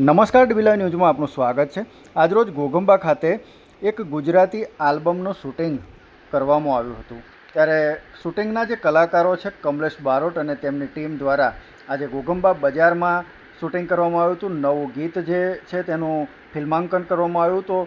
નમસ્કાર ડીબીલાઈ ન્યૂઝમાં આપનું સ્વાગત છે. આજરોજ ઘોઘંબા ખાતે એક ગુજરાતી આલ્બમનું શૂટિંગ કરવામાં આવ્યું હતું. ત્યારે શૂટિંગના જે કલાકારો છે, કમલેશ બારોટ અને તેમની ટીમ દ્વારા આજે ઘોઘંબા બજારમાં શૂટિંગ કરવામાં આવ્યું હતું. નવું ગીત જે છે, તેનું ફિલ્માંકન કરવામાં આવ્યું. તો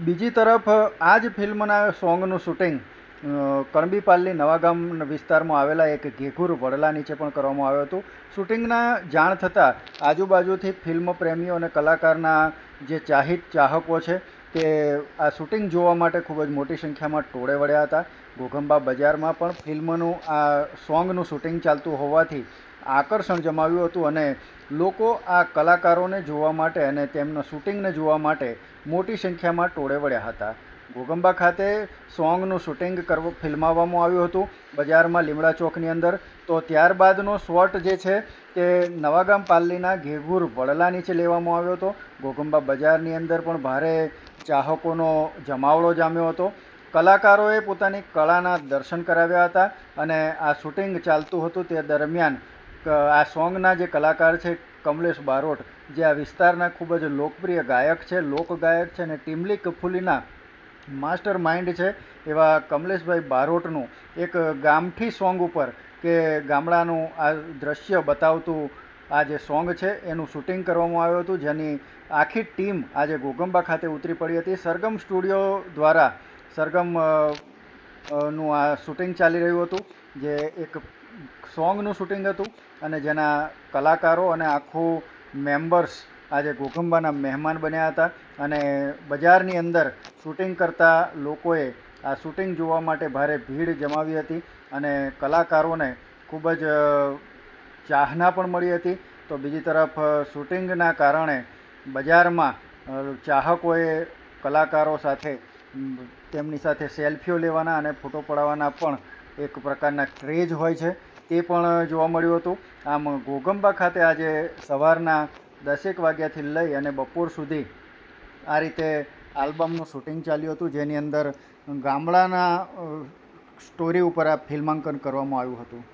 બીજી તરફ આ જ ફિલ્મના સોંગનું શૂટિંગ અ, કણબીપાલની નવાગામ વિસ્તારમાં આવેલા એક ઘેઘુર વડલા નીચે પણ કરવામાં આવ્યું હતું. શૂટિંગના જાણ થતાં આજુબાજુથી ફિલ્મ પ્રેમીઓ અને કલાકારના જે ચાહિત ચાહકો છે તે આ શૂટિંગ જોવા માટે ખૂબ જ મોટી સંખ્યામાં ટોળે વળ્યા હતા. ઘોઘંબા બજારમાં પણ ફિલ્મનું આ સોંગનું શૂટિંગ ચાલતું હોવાથી આકર્ષણ જમાવ્યું હતું અને લોકો આ કલાકારોને જોવા માટે અને તેમના શૂટિંગને જોવા માટે મોટી સંખ્યામાં ટોળે વળ્યા હતા. ઘોગંબા ખાતે સોંગનું શૂટિંગ કરવું, ફિલ્માવવામાં આવ્યું હતું બજારમાં લીમડા ચોકની અંદર. તો ત્યારબાદનો શોટ જે છે તે નવાગામ પાલ્લીના ઘેઘુર વડલા નીચે લેવામાં આવ્યો હતો. ઘોગંબા બજારની અંદર પણ ભારે ચાહકોનો જમાવડો જામ્યો હતો. કલાકારોએ પોતાની કળાના દર્શન કરાવ્યા હતા અને આ શૂટિંગ ચાલતું હતું તે દરમિયાન આ સોંગના જે કલાકાર છે કમલેશ બારોટ, જે આ વિસ્તારના ખૂબ જ લોકપ્રિય ગાયક છે લોક ગાયક છે અને ટીમલી કફુલીના માસ્ટર માઇન્ડ છે એવા કમલેશભાઈ બારોટનું એક ગામઠી સોંગ ઉપર કે ગામડાનું આ દ્રશ્ય બતાવતું આ જે સોંગ છે એનું શૂટિંગ કરવામાં આવ્યું હતું, જેની આખી ટીમ આજે ઘોગંબા ખાતે ઉતરી પડી હતી. સરગમ સ્ટુડિયો દ્વારા સરગમનું આ શૂટિંગ ચાલી રહ્યું હતું, જે એક સોંગનું શૂટિંગ હતું અને જેના કલાકારો અને આખું મેમ્બર્સ આજે ગોખંબાના મહેમાન બન્યા હતા અને બજારની અંદર શૂટિંગ કરતા લોકોએ આ શૂટિંગ જોવા માટે ભારે ભીડ જમાવી હતી અને કલાકારોને ખૂબ જ ચાહના પણ મળી હતી. તો બીજી તરફ શૂટિંગના કારણે બજારમાં ચાહકોએ કલાકારો સાથે તેમની સાથે સેલ્ફીઓ લેવાના અને ફોટો પડાવવાના પણ એક પ્રકારના ક્રેઝ હોય છે. તે પણ જોવા મળ્યું હતું. આમ ગોગંબા ખાતે આજે સવારના દસેક વાગ્યાથી લઈ અને બપોર સુધી આ રીતે આલ્બમનું શૂટિંગ ચાલ્યું હતું, જેની અંદર ગામડાના સ્ટોરી ઉપર આ ફિલ્માંકન કરવામાં આવ્યું હતું.